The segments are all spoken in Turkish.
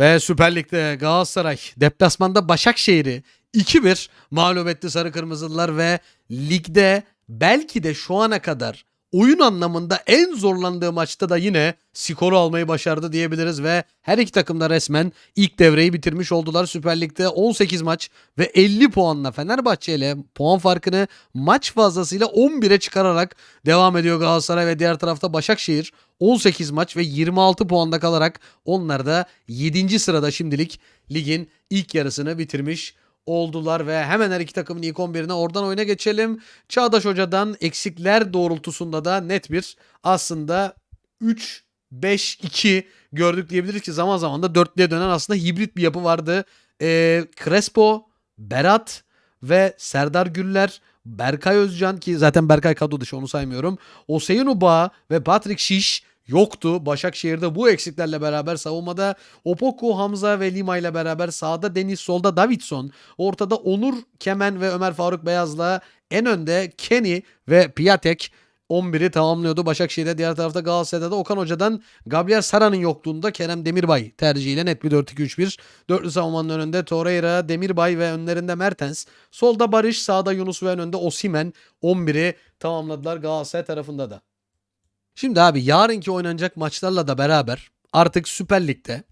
Ve Süper Lig'de Galatasaray deplasmanda Başakşehir'i 2-1 mağlup etti Sarı Kırmızılılar ve ligde belki de şu ana kadar oyun anlamında en zorlandığı maçta da yine skoru almayı başardı diyebiliriz ve her iki takım da resmen ilk devreyi bitirmiş oldular. Süper Lig'de 18 maç ve 50 puanla Fenerbahçe ile puan farkını maç fazlasıyla 11'e çıkararak devam ediyor Galatasaray ve diğer tarafta Başakşehir 18 maç ve 26 puanda kalarak onlar da 7. sırada şimdilik ligin ilk yarısını bitirmiş oldular ve hemen her iki takımın ilk 11'ine oradan oyuna geçelim. Çağdaş Hoca'dan eksikler doğrultusunda da net bir aslında 3-5-2 gördük diyebiliriz ki zaman zaman da dörtlüye dönen aslında hibrit bir yapı vardı. Ee, Crespo, Berat ve Serdar Güller, Berkay Özcan ki zaten Berkay kadro dışı onu saymıyorum. Oseyin Uba ve Patrick Şiş yoktu. Başakşehir'de bu eksiklerle beraber savunmada Opoku, Hamza ve Lima ile beraber sağda Deniz, solda Davidson, ortada Onur Kemen ve Ömer Faruk Beyaz'la en önde Kenny ve Piatek 11'i tamamlıyordu. Başakşehir'de diğer tarafta Galatasaray'da da Okan Hoca'dan Gabriel Sara'nın yokluğunda Kerem Demirbay tercihiyle net bir 4-2-3-1. Dörtlü savunmanın önünde Torreira, Demirbay ve önlerinde Mertens. Solda Barış, sağda Yunus ve en önde Osimen 11'i tamamladılar Galatasaray tarafında da. Şimdi abi yarınki oynanacak maçlarla da beraber artık Süper Lig'de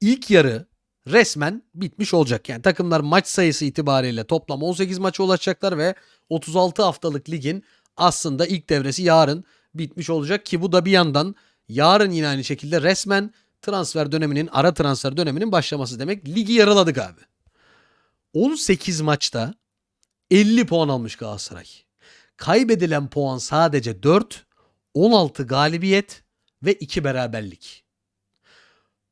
ilk yarı resmen bitmiş olacak. Yani takımlar maç sayısı itibariyle toplam 18 maça ulaşacaklar ve 36 haftalık ligin aslında ilk devresi yarın bitmiş olacak ki bu da bir yandan yarın yine aynı şekilde resmen transfer döneminin ara transfer döneminin başlaması demek. Ligi yarıladık abi. 18 maçta 50 puan almış Galatasaray. Kaybedilen puan sadece 4, 16 galibiyet ve 2 beraberlik.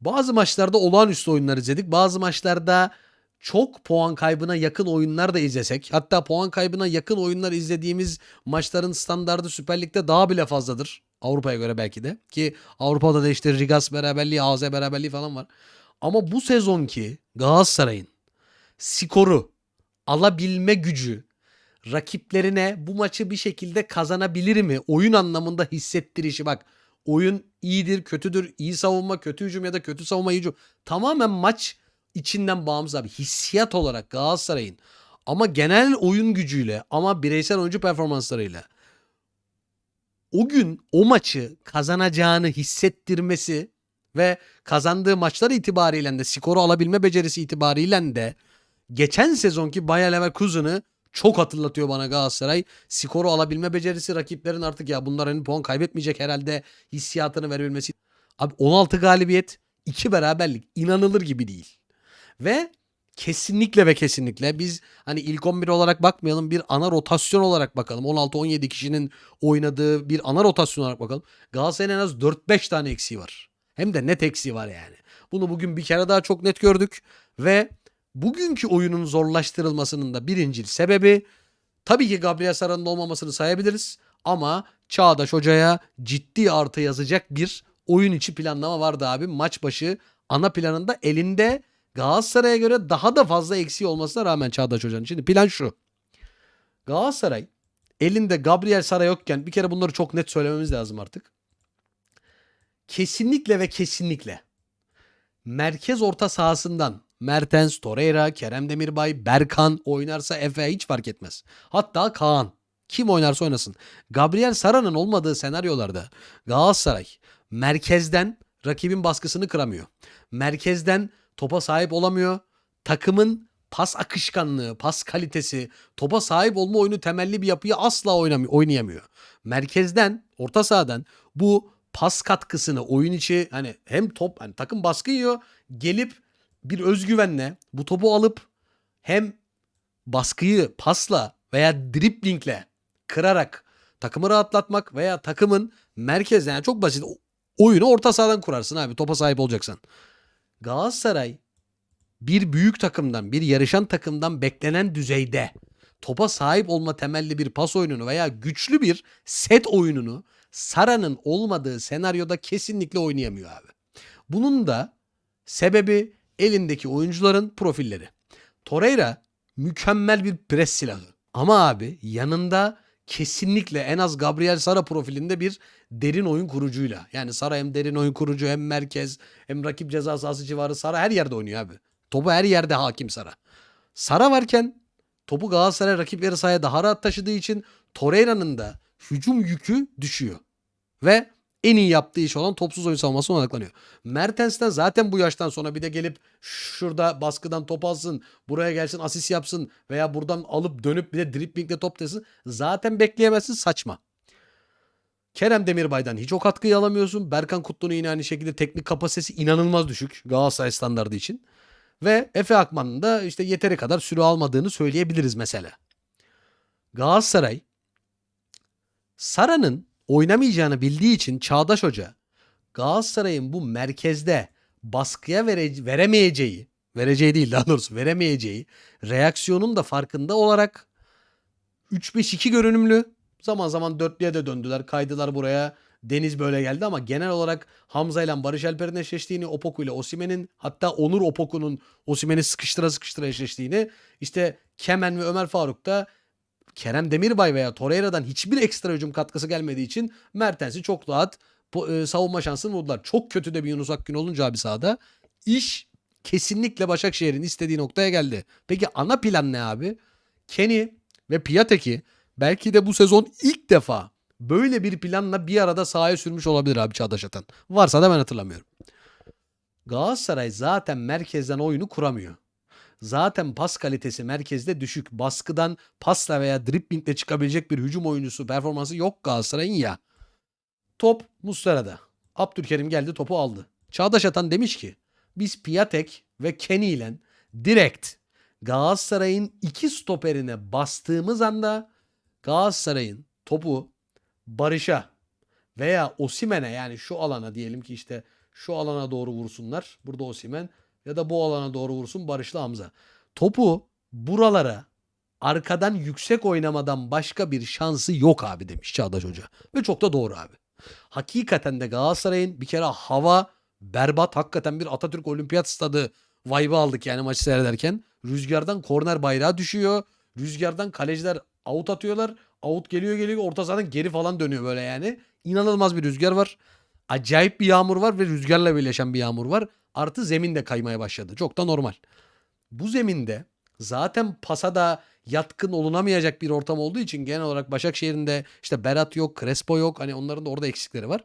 Bazı maçlarda olağanüstü oyunlar izledik. Bazı maçlarda çok puan kaybına yakın oyunlar da izlesek. Hatta puan kaybına yakın oyunlar izlediğimiz maçların standardı Süper Lig'de daha bile fazladır. Avrupa'ya göre belki de. Ki Avrupa'da da işte Rigas beraberliği, AZ beraberliği falan var. Ama bu sezonki Galatasaray'ın skoru alabilme gücü rakiplerine bu maçı bir şekilde kazanabilir mi? Oyun anlamında hissettirişi bak. Oyun iyidir, kötüdür, iyi savunma, kötü hücum ya da kötü savunma, iyi hücum. Tamamen maç içinden bağımsız abi. Hissiyat olarak Galatasaray'ın ama genel oyun gücüyle ama bireysel oyuncu performanslarıyla o gün o maçı kazanacağını hissettirmesi ve kazandığı maçlar itibariyle de skoru alabilme becerisi itibariyle de geçen sezonki Bayer Leverkusen'ı çok hatırlatıyor bana Galatasaray. Skoru alabilme becerisi rakiplerin artık ya bunlar hani puan kaybetmeyecek herhalde hissiyatını verebilmesi. Abi 16 galibiyet, 2 beraberlik inanılır gibi değil. Ve kesinlikle ve kesinlikle biz hani ilk 11 olarak bakmayalım bir ana rotasyon olarak bakalım. 16-17 kişinin oynadığı bir ana rotasyon olarak bakalım. Galatasaray'ın en az 4-5 tane eksiği var. Hem de net eksiği var yani. Bunu bugün bir kere daha çok net gördük ve bugünkü oyunun zorlaştırılmasının da birincil sebebi tabii ki Gabriel Sara'nın olmamasını sayabiliriz ama Çağdaş Hoca'ya ciddi artı yazacak bir oyun içi planlama vardı abi. Maç başı ana planında elinde Galatasaray'a göre daha da fazla eksiği olmasına rağmen Çağdaş Hoca'nın. Şimdi plan şu. Galatasaray elinde Gabriel Sara yokken bir kere bunları çok net söylememiz lazım artık. Kesinlikle ve kesinlikle merkez orta sahasından Mertens, Torreira, Kerem Demirbay, Berkan oynarsa Efe hiç fark etmez. Hatta Kaan. Kim oynarsa oynasın. Gabriel Sara'nın olmadığı senaryolarda Galatasaray merkezden rakibin baskısını kıramıyor. Merkezden topa sahip olamıyor. Takımın pas akışkanlığı, pas kalitesi, topa sahip olma oyunu temelli bir yapıyı asla oynayamıyor. Merkezden, orta sahadan bu pas katkısını oyun içi hani hem top hani takım baskı yiyor gelip bir özgüvenle bu topu alıp hem baskıyı pasla veya driplingle kırarak takımı rahatlatmak veya takımın merkezden yani çok basit oyunu orta sahadan kurarsın abi topa sahip olacaksan. Galatasaray bir büyük takımdan, bir yarışan takımdan beklenen düzeyde topa sahip olma temelli bir pas oyununu veya güçlü bir set oyununu Sara'nın olmadığı senaryoda kesinlikle oynayamıyor abi. Bunun da sebebi elindeki oyuncuların profilleri. Torreira mükemmel bir pres silahı. Ama abi yanında kesinlikle en az Gabriel Sara profilinde bir derin oyun kurucuyla. Yani Sara hem derin oyun kurucu hem merkez hem rakip ceza sahası civarı Sara her yerde oynuyor abi. Topu her yerde hakim Sara. Sara varken topu Galatasaray rakip yarı sahaya daha rahat taşıdığı için Torreira'nın da hücum yükü düşüyor. Ve en iyi yaptığı iş olan topsuz oyun savunmasına odaklanıyor. Mertens'ten zaten bu yaştan sonra bir de gelip şurada baskıdan top alsın, buraya gelsin asist yapsın veya buradan alıp dönüp bir de driplingle top desin zaten bekleyemezsin saçma. Kerem Demirbay'dan hiç o katkıyı alamıyorsun. Berkan Kutlu'nun yine aynı şekilde teknik kapasitesi inanılmaz düşük Galatasaray standardı için. Ve Efe Akman'ın da işte yeteri kadar süre almadığını söyleyebiliriz mesela. Galatasaray Sara'nın oynamayacağını bildiği için Çağdaş Hoca Galatasaray'ın bu merkezde baskıya vere- veremeyeceği, vereceği değil daha doğrusu veremeyeceği reaksiyonun da farkında olarak 3-5-2 görünümlü zaman zaman dörtlüye de döndüler. Kaydılar buraya. Deniz böyle geldi ama genel olarak Hamza ile Barış Alper'in eşleştiğini, Opoku ile Osimen'in hatta Onur Opoku'nun Osimen'i sıkıştıra sıkıştıra eşleştiğini işte Kemen ve Ömer Faruk da Kerem Demirbay veya Torreira'dan hiçbir ekstra hücum katkısı gelmediği için Mertens'i çok rahat e, savunma şansını buldular. Çok kötü de bir Yunus Akgün olunca abi sahada iş kesinlikle Başakşehir'in istediği noktaya geldi. Peki ana plan ne abi? Kenny ve Piatek'i belki de bu sezon ilk defa böyle bir planla bir arada sahaya sürmüş olabilir abi Çağdaş Atan. Varsa da ben hatırlamıyorum. Galatasaray zaten merkezden oyunu kuramıyor. Zaten pas kalitesi merkezde düşük. Baskıdan pasla veya driblingle çıkabilecek bir hücum oyuncusu performansı yok Galatasaray'ın ya. Top Muslera'da. Abdülkerim geldi topu aldı. Çağdaş Atan demiş ki biz Piatek ve Kenny ile direkt Galatasaray'ın iki stoperine bastığımız anda Galatasaray'ın topu Barış'a veya Osimen'e yani şu alana diyelim ki işte şu alana doğru vursunlar. Burada Osimen ya da bu alana doğru vursun Barış'la Hamza. Topu buralara arkadan yüksek oynamadan başka bir şansı yok abi demiş Çağdaş Hoca. Ve çok da doğru abi. Hakikaten de Galatasaray'ın bir kere hava berbat. Hakikaten bir Atatürk Olimpiyat Stadı vibe'ı aldık yani maçı seyrederken. Rüzgardan korner bayrağı düşüyor. Rüzgardan kaleciler out atıyorlar. Out geliyor geliyor orta sahadan geri falan dönüyor böyle yani. İnanılmaz bir rüzgar var. Acayip bir yağmur var ve rüzgarla birleşen bir yağmur var. Artı zemin de kaymaya başladı. Çok da normal. Bu zeminde zaten pasa da yatkın olunamayacak bir ortam olduğu için genel olarak Başakşehir'in de işte Berat yok, Crespo yok. Hani onların da orada eksikleri var.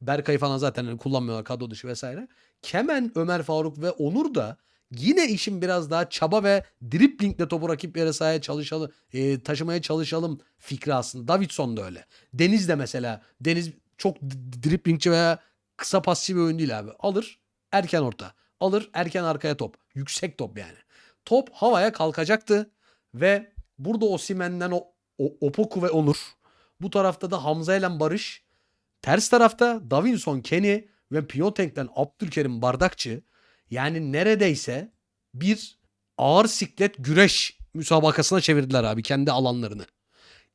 Berkay'ı falan zaten hani kullanmıyorlar kadro dışı vesaire. Kemen, Ömer Faruk ve Onur da yine işin biraz daha çaba ve driplingle topu rakip yere sahaya çalışalım, e, taşımaya çalışalım fikri aslında. Davidson da öyle. Deniz de mesela. Deniz çok driplingçi veya kısa pasçı bir oyun değil abi. Alır erken orta. Alır erken arkaya top. Yüksek top yani. Top havaya kalkacaktı ve burada Osimen'den o, o Opoku ve Onur. Bu tarafta da Hamza ile Barış. Ters tarafta Davinson, Kenny ve Piontek'ten Abdülkerim Bardakçı. Yani neredeyse bir ağır siklet güreş müsabakasına çevirdiler abi kendi alanlarını.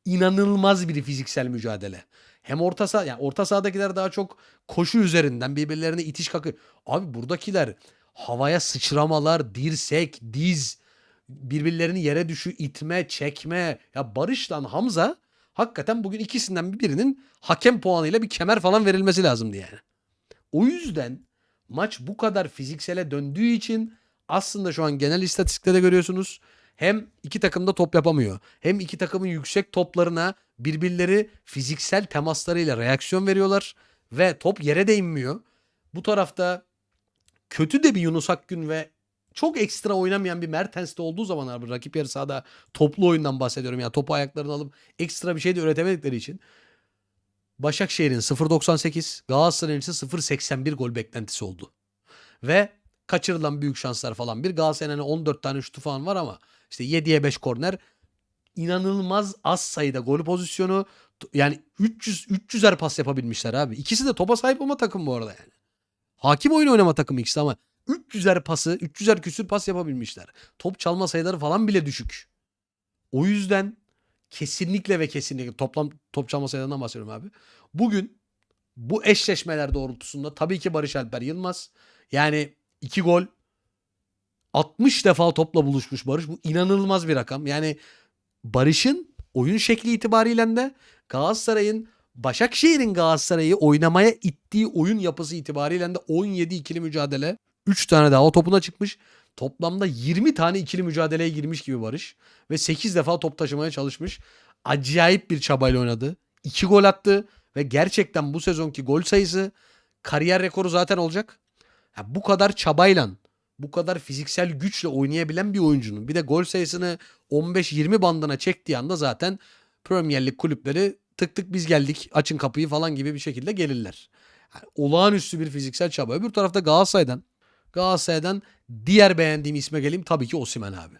İnanılmaz bir fiziksel mücadele. Hem orta saha yani orta sahadakiler daha çok koşu üzerinden birbirlerine itiş kakı. Abi buradakiler havaya sıçramalar, dirsek, diz, birbirlerini yere düşü, itme, çekme. Ya Barış'la Hamza hakikaten bugün ikisinden birinin hakem puanıyla bir kemer falan verilmesi lazımdı yani. O yüzden maç bu kadar fiziksele döndüğü için aslında şu an genel istatistiklerde görüyorsunuz. Hem iki takım da top yapamıyor. Hem iki takımın yüksek toplarına birbirleri fiziksel temaslarıyla reaksiyon veriyorlar. Ve top yere değmiyor. Bu tarafta kötü de bir Yunus Akgün ve çok ekstra oynamayan bir Mertens de olduğu zaman abi rakip yarı sahada toplu oyundan bahsediyorum. Yani topu ayaklarına alıp ekstra bir şey de üretemedikleri için Başakşehir'in 0.98, Galatasaray'ın ise 0.81 gol beklentisi oldu. Ve kaçırılan büyük şanslar falan. Bir Galatasaray'ın hani 14 tane şutu falan var ama işte 7'ye 5 korner. İnanılmaz az sayıda gol pozisyonu. Yani 300 300'er pas yapabilmişler abi. İkisi de topa sahip olma takım bu arada yani. Hakim oyun oynama takımı ikisi ama 300'er pası, 300'er küsür pas yapabilmişler. Top çalma sayıları falan bile düşük. O yüzden kesinlikle ve kesinlikle toplam top çalma sayılarından bahsediyorum abi. Bugün bu eşleşmeler doğrultusunda tabii ki Barış Alper Yılmaz. Yani 2 gol 60 defa topla buluşmuş Barış. Bu inanılmaz bir rakam. Yani Barış'ın oyun şekli itibariyle de Galatasaray'ın Başakşehir'in Galatasaray'ı oynamaya ittiği oyun yapısı itibariyle de 17 ikili mücadele. 3 tane daha o topuna çıkmış. Toplamda 20 tane ikili mücadeleye girmiş gibi Barış. Ve 8 defa top taşımaya çalışmış. Acayip bir çabayla oynadı. 2 gol attı. Ve gerçekten bu sezonki gol sayısı kariyer rekoru zaten olacak. Ya bu kadar çabayla, bu kadar fiziksel güçle oynayabilen bir oyuncunun bir de gol sayısını 15-20 bandına çektiği anda zaten Premier Lig kulüpleri tık tık biz geldik açın kapıyı falan gibi bir şekilde gelirler. Yani olağanüstü bir fiziksel çaba. Öbür tarafta Galatasaray'dan Galatasaray'dan diğer beğendiğim isme geleyim tabii ki Osimhen abi.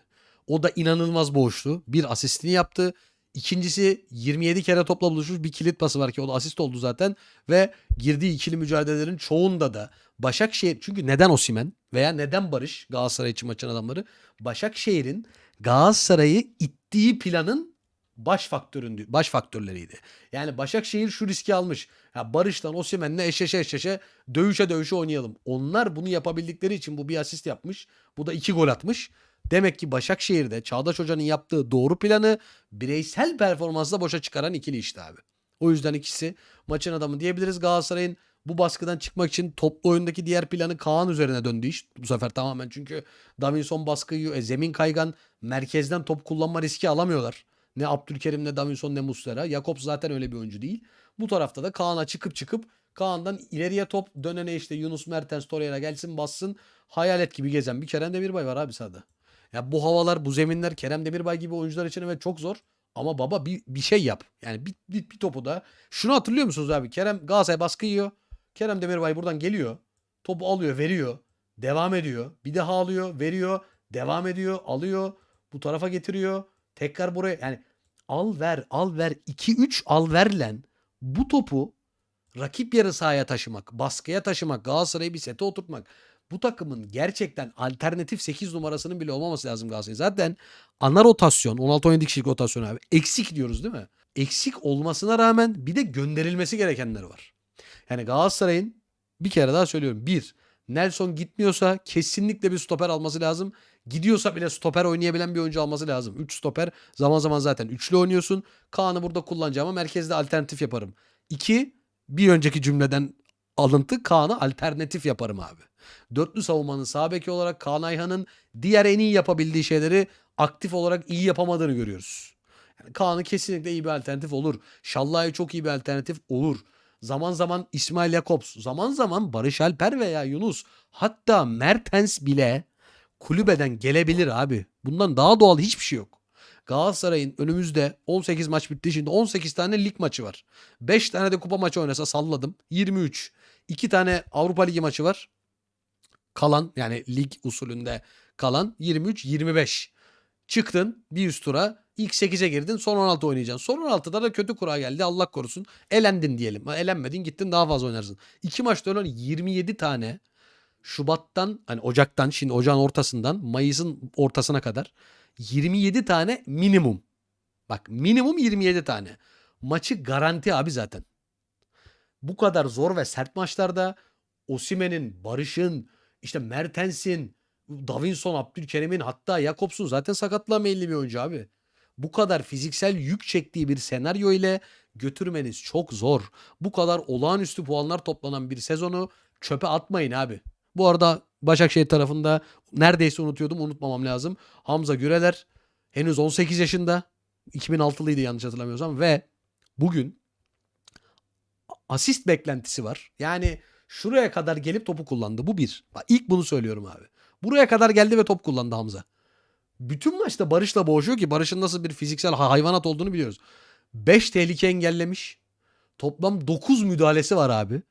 O da inanılmaz boğuştu. Bir asistini yaptı. İkincisi 27 kere topla buluşmuş bir kilit pası var ki o da asist oldu zaten. Ve girdiği ikili mücadelelerin çoğunda da Başakşehir çünkü neden Osimhen veya neden Barış Galatasaray için maçın adamları Başakşehir'in Galatasaray'ı ittiği planın baş faktöründü, baş faktörleriydi. Yani Başakşehir şu riski almış. Ya Barış'tan Osimhen'le eşeşe eşeşe dövüşe dövüşe oynayalım. Onlar bunu yapabildikleri için bu bir asist yapmış. Bu da iki gol atmış. Demek ki Başakşehir'de Çağdaş Hoca'nın yaptığı doğru planı bireysel performansla boşa çıkaran ikili işte abi. O yüzden ikisi maçın adamı diyebiliriz. Galatasaray'ın bu baskıdan çıkmak için toplu oyundaki diğer planı Kaan üzerine döndü iş. Bu sefer tamamen çünkü Davinson baskı yiyor. E, zemin kaygan merkezden top kullanma riski alamıyorlar. Ne Abdülkerim ne Davinson ne Muslera. Jakobs zaten öyle bir oyuncu değil. Bu tarafta da Kaan'a çıkıp çıkıp Kaan'dan ileriye top dönene işte Yunus Mertens Torreira gelsin bassın. Hayalet gibi gezen bir Kerem Demirbay var abi sahada. Ya bu havalar bu zeminler Kerem Demirbay gibi oyuncular için evet çok zor. Ama baba bir, bir şey yap. Yani bir, bir, bir topu da. Şunu hatırlıyor musunuz abi? Kerem Galatasaray baskı yiyor. Kerem Demirbay buradan geliyor. Topu alıyor veriyor. Devam ediyor. Bir daha alıyor veriyor. Devam ediyor alıyor. Bu tarafa getiriyor. Tekrar buraya yani al ver al ver 2-3 al verlen bu topu rakip yarı sahaya taşımak, baskıya taşımak, Galatasaray'ı bir sete oturtmak. Bu takımın gerçekten alternatif 8 numarasının bile olmaması lazım Galatasaray. Zaten ana rotasyon 16-17 kişilik rotasyon abi eksik diyoruz değil mi? Eksik olmasına rağmen bir de gönderilmesi gerekenler var. Yani Galatasaray'ın bir kere daha söylüyorum. Bir, Nelson gitmiyorsa kesinlikle bir stoper alması lazım. Gidiyorsa bile stoper oynayabilen bir oyuncu alması lazım. 3 stoper zaman zaman zaten üçlü oynuyorsun. Kaan'ı burada kullanacağım ama merkezde alternatif yaparım. 2 bir önceki cümleden alıntı Kaan'a alternatif yaparım abi. Dörtlü savunmanın sağ beki olarak Kaan Ayhan'ın diğer en iyi yapabildiği şeyleri aktif olarak iyi yapamadığını görüyoruz. Yani Kaan'ı kesinlikle iyi bir alternatif olur. Şallah'ı çok iyi bir alternatif olur. Zaman zaman İsmail Jakobs, zaman zaman Barış Alper veya Yunus hatta Mertens bile kulübeden gelebilir abi. Bundan daha doğal hiçbir şey yok. Galatasaray'ın önümüzde 18 maç bitti. Şimdi 18 tane lig maçı var. 5 tane de kupa maçı oynasa salladım. 23. 2 tane Avrupa Ligi maçı var. Kalan yani lig usulünde kalan 23-25. Çıktın bir üst tura ilk 8'e girdin son 16 oynayacaksın. Son 16'da da kötü kura geldi Allah korusun. Elendin diyelim. Elenmedin gittin daha fazla oynarsın. 2 maçta olan 27 tane Şubat'tan hani Ocak'tan şimdi Ocağın ortasından Mayıs'ın ortasına kadar 27 tane minimum. Bak minimum 27 tane. Maçı garanti abi zaten. Bu kadar zor ve sert maçlarda Osimen'in, Barış'ın, işte Mertens'in, Davinson, Abdülkerim'in hatta Jakobs'un zaten sakatlığa meyilli bir oyuncu abi. Bu kadar fiziksel yük çektiği bir senaryo ile götürmeniz çok zor. Bu kadar olağanüstü puanlar toplanan bir sezonu çöpe atmayın abi. Bu arada Başakşehir tarafında neredeyse unutuyordum unutmamam lazım. Hamza Güreler henüz 18 yaşında. 2006'lıydı yanlış hatırlamıyorsam ve bugün asist beklentisi var. Yani şuraya kadar gelip topu kullandı. Bu bir. Bak ilk bunu söylüyorum abi. Buraya kadar geldi ve top kullandı Hamza. Bütün maçta Barış'la boğuşuyor ki Barış'ın nasıl bir fiziksel hayvanat olduğunu biliyoruz. 5 tehlike engellemiş. Toplam 9 müdahalesi var abi.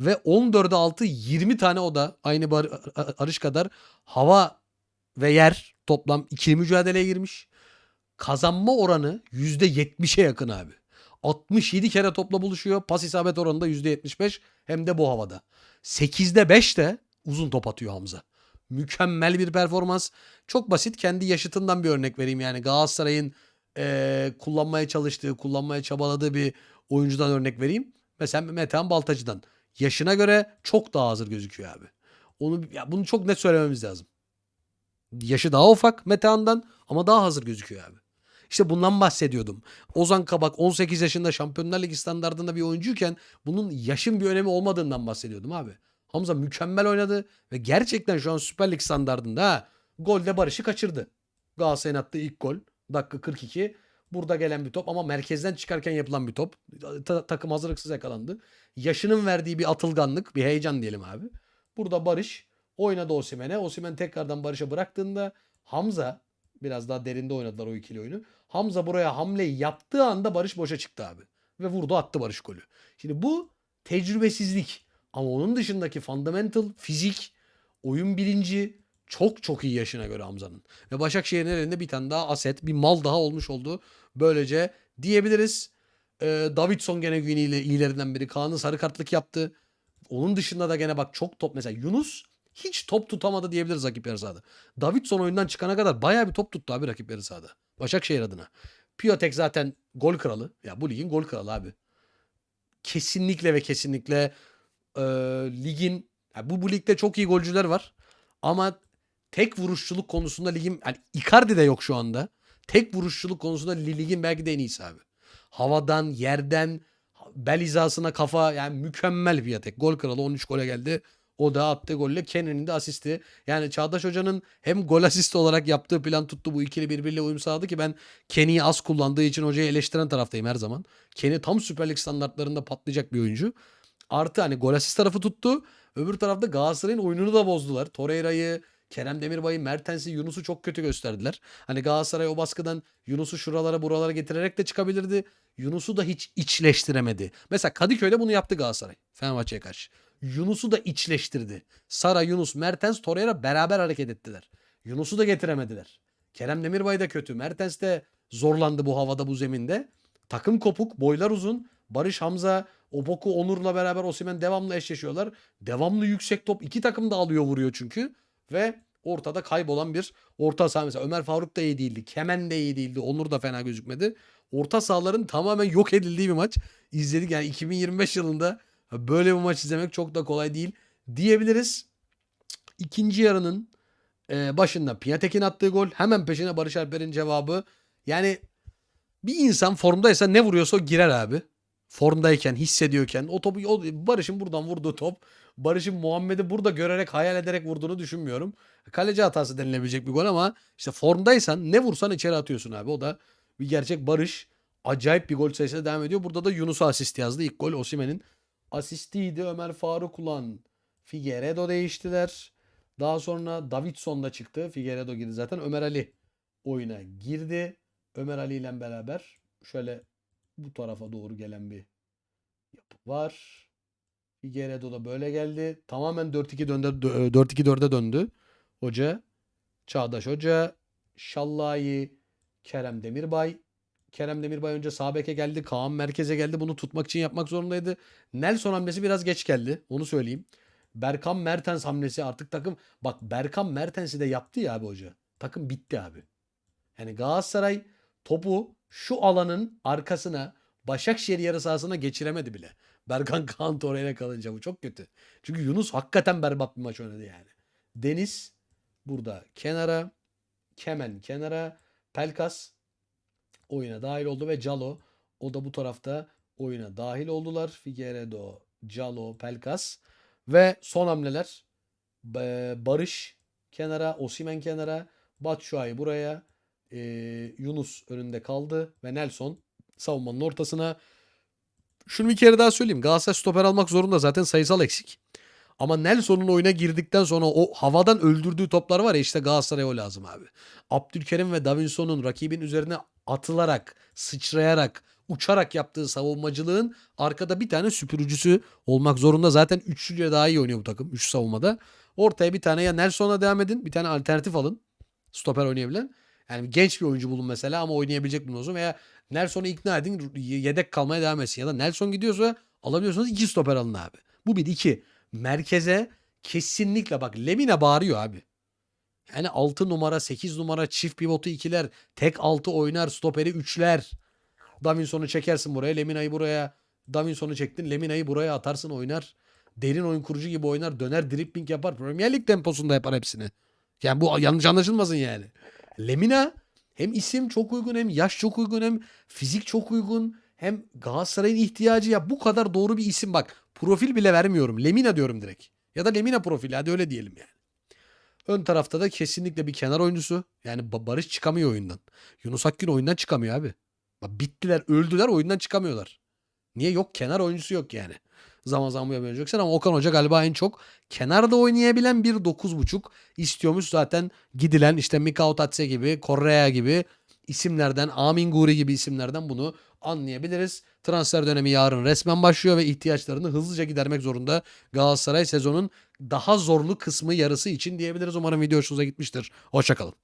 Ve 14'e 6 20 tane o da aynı bar, Arış kadar hava ve yer toplam ikili mücadeleye girmiş. Kazanma oranı %70'e yakın abi. 67 kere topla buluşuyor. Pas isabet oranı da %75 hem de bu havada. 8'de 5 de uzun top atıyor Hamza. Mükemmel bir performans. Çok basit kendi yaşıtından bir örnek vereyim yani Galatasaray'ın eee, kullanmaya çalıştığı, kullanmaya çabaladığı bir oyuncudan örnek vereyim. Mesela Metehan Baltacı'dan. Yaşına göre çok daha hazır gözüküyor abi. Onu ya bunu çok net söylememiz lazım. Yaşı daha ufak Metehan'dan ama daha hazır gözüküyor abi. İşte bundan bahsediyordum. Ozan Kabak 18 yaşında Şampiyonlar Ligi standartında bir oyuncuyken bunun yaşın bir önemi olmadığından bahsediyordum abi. Hamza mükemmel oynadı ve gerçekten şu an Süper Lig standartında ha. Golde Barış'ı kaçırdı. Galatasaray'ın attığı ilk gol. Dakika 42. Burada gelen bir top ama merkezden çıkarken yapılan bir top. Ta- takım hazırlıksız yakalandı. Yaşının verdiği bir atılganlık, bir heyecan diyelim abi. Burada Barış oynadı Osimhen'e. Osimhen tekrardan Barış'a bıraktığında Hamza biraz daha derinde oynadılar o ikili oyunu. Hamza buraya hamleyi yaptığı anda Barış boşa çıktı abi. Ve vurdu attı Barış golü. Şimdi bu tecrübesizlik. Ama onun dışındaki fundamental, fizik, oyun bilinci çok çok iyi yaşına göre Hamza'nın. Ve Başakşehir'in elinde bir tane daha aset, bir mal daha olmuş oldu. Böylece diyebiliriz. Ee, Davidson gene gün iyile- iyilerinden biri. Kaan'ın sarı kartlık yaptı. Onun dışında da gene bak çok top mesela Yunus hiç top tutamadı diyebiliriz rakip yarı sahada. Davidson oyundan çıkana kadar bayağı bir top tuttu abi rakip yarı sahada. Başakşehir adına. Piatek zaten gol kralı. Ya bu ligin gol kralı abi. Kesinlikle ve kesinlikle e, ligin ya bu bu ligde çok iyi golcüler var. Ama tek vuruşçuluk konusunda ligin yani Icardi de yok şu anda. Tek vuruşçuluk konusunda li- ligin belki de en iyisi abi. Havadan, yerden, bel hizasına kafa yani mükemmel Piatek. Gol kralı 13 gole geldi. O da attığı golle Kenan'ın de asisti. Yani Çağdaş Hoca'nın hem gol asisti olarak yaptığı plan tuttu. Bu ikili birbiriyle uyum sağladı ki ben Kenny'yi az kullandığı için hocayı eleştiren taraftayım her zaman. Kenny tam Süper Lig standartlarında patlayacak bir oyuncu. Artı hani gol asist tarafı tuttu. Öbür tarafta Galatasaray'ın oyununu da bozdular. Torreira'yı, Kerem Demirbay'ı, Mertens'i, Yunus'u çok kötü gösterdiler. Hani Galatasaray o baskıdan Yunus'u şuralara buralara getirerek de çıkabilirdi. Yunus'u da hiç içleştiremedi. Mesela Kadıköy'de bunu yaptı Galatasaray Fenerbahçe'ye karşı. Yunus'u da içleştirdi. Sara, Yunus, Mertens, Torreira beraber hareket ettiler. Yunus'u da getiremediler. Kerem Demirbay da kötü. Mertens de zorlandı bu havada bu zeminde. Takım kopuk, boylar uzun. Barış Hamza, Oboku, Onur'la beraber Osimhen devamlı eşleşiyorlar. Devamlı yüksek top. iki takım da alıyor vuruyor çünkü. Ve ortada kaybolan bir orta saha. Mesela Ömer Faruk da iyi değildi. Kemen de iyi değildi. Onur da fena gözükmedi. Orta sahaların tamamen yok edildiği bir maç. İzledik yani 2025 yılında böyle bir maç izlemek çok da kolay değil diyebiliriz. İkinci yarının e, başında Piatek'in attığı gol. Hemen peşine Barış Alper'in cevabı. Yani bir insan formdaysa ne vuruyorsa o girer abi. Formdayken, hissediyorken o topu o, Barış'ın buradan vurduğu top Barış'ın Muhammed'i burada görerek, hayal ederek vurduğunu düşünmüyorum. Kaleci hatası denilebilecek bir gol ama işte formdaysan ne vursan içeri atıyorsun abi. O da bir gerçek Barış. Acayip bir gol sayısıyla devam ediyor. Burada da Yunus'a asist yazdı. İlk gol Osimhen'in asistiydi. Ömer Faruk ulan Figueredo değiştiler. Daha sonra Davidson da çıktı. Figueredo girdi zaten. Ömer Ali oyuna girdi. Ömer Ali ile beraber şöyle bu tarafa doğru gelen bir yapı var. Figueredo da böyle geldi. Tamamen 4-2 döndü 4-2-4'e döndü. Hoca Çağdaş Hoca, Şallayi, Kerem Demirbay. Kerem Demirbay önce sağ geldi. Kaan merkeze geldi. Bunu tutmak için yapmak zorundaydı. Nelson hamlesi biraz geç geldi. Onu söyleyeyim. Berkan Mertens hamlesi artık takım bak Berkan Mertens'i de yaptı ya abi hoca. Takım bitti abi. Yani Galatasaray topu şu alanın arkasına Başakşehir yarı sahasına geçiremedi bile. Berkan Kaan Torreira kalınca bu çok kötü. Çünkü Yunus hakikaten berbat bir maç oynadı yani. Deniz burada kenara, Kemen kenara, Pelkas oyuna dahil oldu ve Calo o da bu tarafta oyuna dahil oldular. Figueredo, Calo, Pelkas ve son hamleler Ba- Barış kenara, Osimen kenara, Batshuayi buraya, e, Yunus önünde kaldı ve Nelson savunmanın ortasına. Şunu bir kere daha söyleyeyim. Galatasaray stoper almak zorunda zaten sayısal eksik. Ama Nelson'un oyuna girdikten sonra o havadan öldürdüğü toplar var ya işte Galatasaray'a o lazım abi. Abdülkerim ve Davinson'un rakibin üzerine atılarak, sıçrayarak, uçarak yaptığı savunmacılığın arkada bir tane süpürücüsü olmak zorunda. Zaten üçlüyle daha iyi oynuyor bu takım. Üç savunmada. Ortaya bir tane ya Nelson'a devam edin. Bir tane alternatif alın. Stoper oynayabilen. Yani genç bir oyuncu bulun mesela ama oynayabilecek bir olsun. Veya Nelson'u ikna edin yedek kalmaya devam etsin. Ya da Nelson gidiyorsa alabiliyorsanız iki stoper alın abi. Bu bir. iki Merkeze kesinlikle bak Lemina bağırıyor abi. Yani 6 numara 8 numara çift pivotu ikiler. Tek 6 oynar stoperi üçler. Davinson'u çekersin buraya. Lemina'yı buraya. Davinson'u çektin. Lemina'yı buraya atarsın oynar. Derin oyun kurucu gibi oynar. Döner dribbling yapar. Premier Lig temposunda yapar hepsini. Yani bu yanlış anlaşılmasın yani. Lemina Hem isim çok uygun hem yaş çok uygun hem fizik çok uygun. Hem Galatasaray'ın ihtiyacı ya bu kadar doğru bir isim bak. Profil bile vermiyorum. Lemina diyorum direkt. Ya da Lemina profili hadi öyle diyelim yani. Ön tarafta da kesinlikle bir kenar oyuncusu. Yani Ba- Barış çıkamıyor oyundan. Yunus Akgün oyundan çıkamıyor abi. Bittiler, öldüler, oyundan çıkamıyorlar. Niye yok? Kenar oyuncusu yok yani. Zaman zaman bu yapabileceksin ama Okan Hoca galiba en çok kenarda oynayabilen bir 9.5 istiyormuş. Zaten gidilen işte Mikao Tatse gibi, Correa gibi isimlerden, Amin Guri gibi isimlerden bunu anlayabiliriz. Transfer dönemi yarın resmen başlıyor ve ihtiyaçlarını hızlıca gidermek zorunda Galatasaray sezonun daha zorlu kısmı yarısı için diyebiliriz. Umarım video hoşunuza gitmiştir. Hoşçakalın.